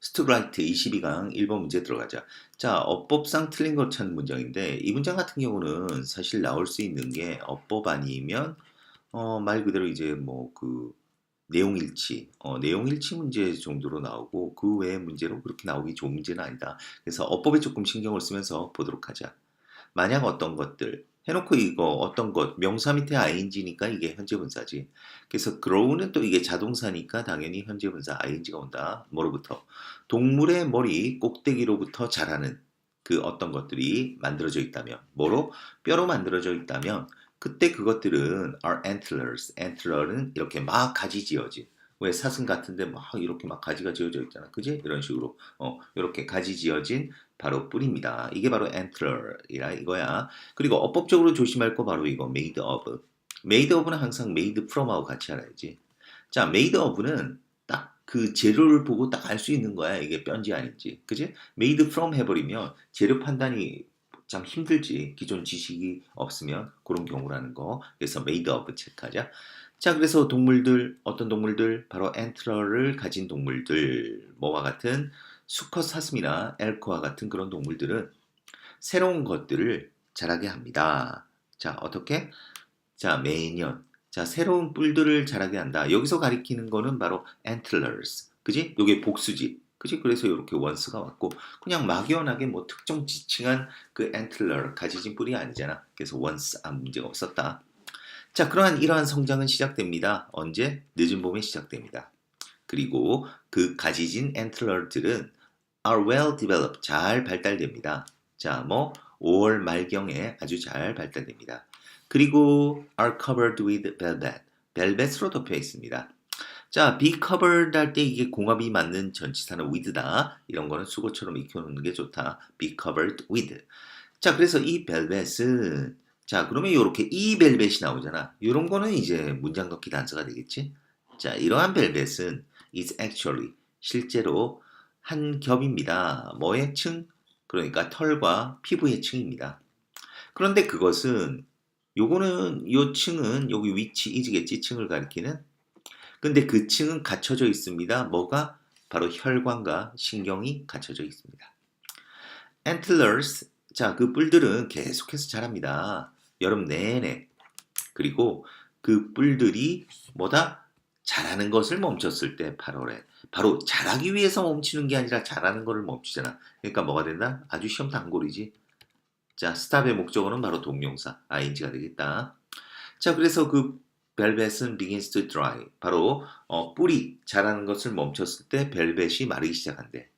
스투라이트 22강 1번 문제 들어가자. 자, 어법상 틀린 것 찾는 문장인데 이 문장 같은 경우는 사실 나올 수 있는 게 어법 아니면 어, 말 그대로 이제 뭐 그 내용 일치, 어, 내용 일치 문제 정도로 나오고 그 외의 문제로 그렇게 나오기 좋은 문제는 아니다. 그래서 어법에 조금 신경을 쓰면서 보도록 하자. 만약 어떤 것들 해놓고 이거 어떤 것 명사 밑에 ing니까 이게 현재 분사지. 그래서 grow는 또 이게 자동사니까 당연히 현재 분사 ing가 온다. 뭐로부터 동물의 머리 꼭대기로부터 자라는 그 어떤 것들이 만들어져 있다면 뭐로 뼈로 만들어져 있다면 그때 그것들은 are antlers. antler는 이렇게 막 가지 지어진 왜 사슴 같은데 막 이렇게 막 가지가 지어져 있잖아. 그지? 이런 식으로 어 이렇게 가지 지어진 바로 뿔입니다. 이게 바로 antler이라 이거야. 그리고 어법적으로 조심할 거 바로 이거 made of. made of는 항상 made from하고 같이 알아야지. 자, made of는 딱 그 재료를 보고 딱 알 수 있는 거야. 이게 뼈인지 아닌지. 그지? made from 해버리면 재료 판단이 참 힘들지. 기존 지식이 없으면 그런 경우라는 거. 그래서 made of 체크하자. 자, 그래서 동물들, 어떤 동물들? 바로 antler를 가진 동물들. 뭐와 같은 수컷 사슴이나 엘크와 같은 그런 동물들은 새로운 것들을 자라게 합니다. 자, 어떻게? 자, 매년. 자, 새로운 뿔들을 자라게 한다. 여기서 가리키는 거는 바로 antlers. 그지? 요게 복수지. 그지? 그래서 이렇게 원스가 왔고 그냥 막연하게 뭐 특정 지칭한 그 antler 가지진 뿔이 아니잖아. 그래서 once 아무 문제가 없었다. 자, 그러한 이러한 성장은 시작됩니다. 언제? 늦은 봄에 시작됩니다. 그리고 그 가지진 antler들은 are well developed 잘 발달됩니다. 자, 뭐 5월 말경에 아주 잘 발달됩니다. 그리고 are covered with velvet 벨벳으로 덮여 있습니다. 자, be covered 할 때 이게 공합이 맞는 전치사는 with다. 이런 거는 수고처럼 익혀놓는 게 좋다. be covered with. 자, 그래서 이 벨벳은 자, 그러면 이렇게 이 벨벳이 나오잖아. 이런 거는 이제 문장 넣기 단서가 되겠지. 자, 이러한 벨벳은 is actually 실제로 한 겹입니다. 뭐의 층? 그러니까 털과 피부의 층입니다. 그런데 그것은 요거는 요 층은 여기 위치 이지겠지 층을 가리키는 근데 그 층은 갖춰져 있습니다. 뭐가 바로 혈관과 신경이 갖춰져 있습니다. antlers 자, 그 뿔들은 계속해서 자랍니다. 여름 내내. 그리고 그 뿔들이 뭐다? 자라는 것을 멈췄을 때 8월에 바로 자라기 위해서 멈추는 게 아니라 자라는 것을 멈추잖아. 그러니까 뭐가 된다? 아주 시험 단골이지. 자, 스탑의 목적어는 바로 동명사 ing가 되겠다. 자, 그래서 그 벨벳은 begins to dry. 바로 어, 뿔이 자라는 것을 멈췄을 때 벨벳이 마르기 시작한대.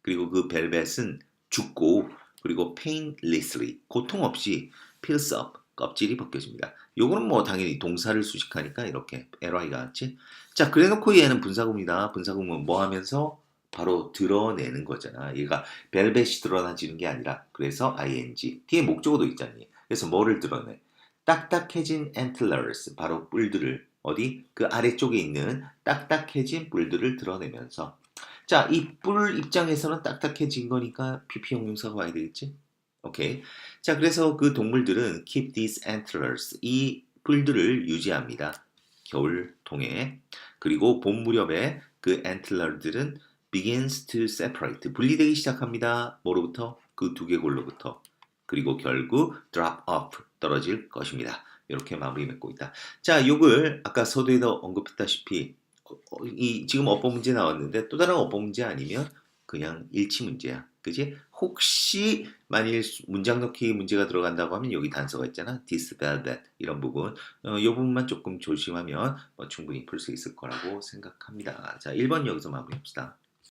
그리고 그 벨벳은 죽고 그리고 painlessly 고통 없이 peels up 껍질이 벗겨집니다. 요거는 뭐 당연히 동사를 수식하니까 이렇게 ly가 왔지. 자, 그래놓고 얘는 분사구입니다. 분사구는 뭐 하면서 바로 드러내는 거잖아. 얘가 벨벳이 드러나지는 게 아니라 그래서 ing 뒤에 목적어도 있잖니. 그래서 뭐를 드러내? 딱딱해진 antlers 바로 뿔들을 어디 그 아래쪽에 있는 딱딱해진 뿔들을 드러내면서 자, 이 뿔 입장에서는 딱딱해진 거니까 pp 형용사가 와야 되겠지? 오케이. 자, 그래서 그 동물들은 keep these antlers 이 뿔들을 유지합니다. 겨울 통에 그리고 봄 무렵에 그 antler들은 begins to separate 분리되기 시작합니다. 뭐로부터? 그 두 개골로부터 그리고 결국 drop off 떨어질 것입니다. 이렇게 마무리 맺고 있다. 자, 요걸 아까 서두에도 언급했다시피 어, 어, 이 지금 어법 문제 나왔는데 또 다른 어법 문제 아니면 그냥 일치 문제야. 그지? 혹시 만일 문장 넣기 문제가 들어간다고 하면 여기 단서가 있잖아. dispel that 이런 부분. 어, 이 부분만 조금 조심하면 뭐 충분히 풀 수 있을 거라고 생각합니다. 자, 1번 여기서 마무리합시다.